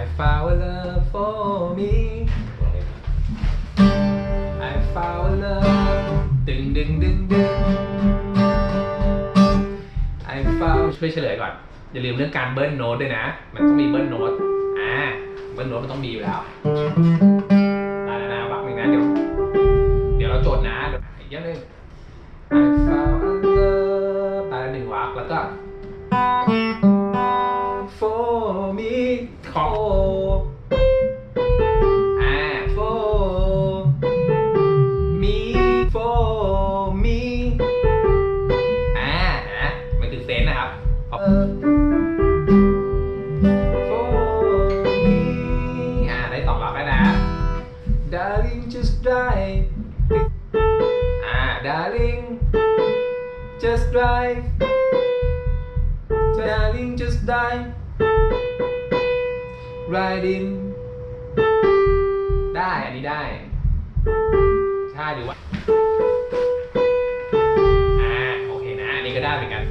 I found a love for me I found a love ดึงดึงดึงดึง I found ช่วยเฉลยก่อน อย่าลืมเรื่องการเบิ้ลโน้ตด้วยนะ มันต้องมีเบิ้ลโน้ตอ่าเบิ้ลโน้ตมันต้องมีอยู่แล้วได้แล้วนะวักหนึ่งนะเดี๋ยวเดี๋ยวเราจดนะเดี๋ยวอีกอย่างหนึ่ง I found a love ตายแล้วหนึ่งวักแล้วก็ for me ขออ่า for me for me อ่านะมันคือเซนส์นะครับ for me อ่าได้สองรอบแล้วนะ darling just drive อ่า darling just drive darling just drive ไรดิน ได้ อันนี้ได้ ใช่หรือว่า อ่า โอเคนะ อันนี้ก็ได้เหมือนกัน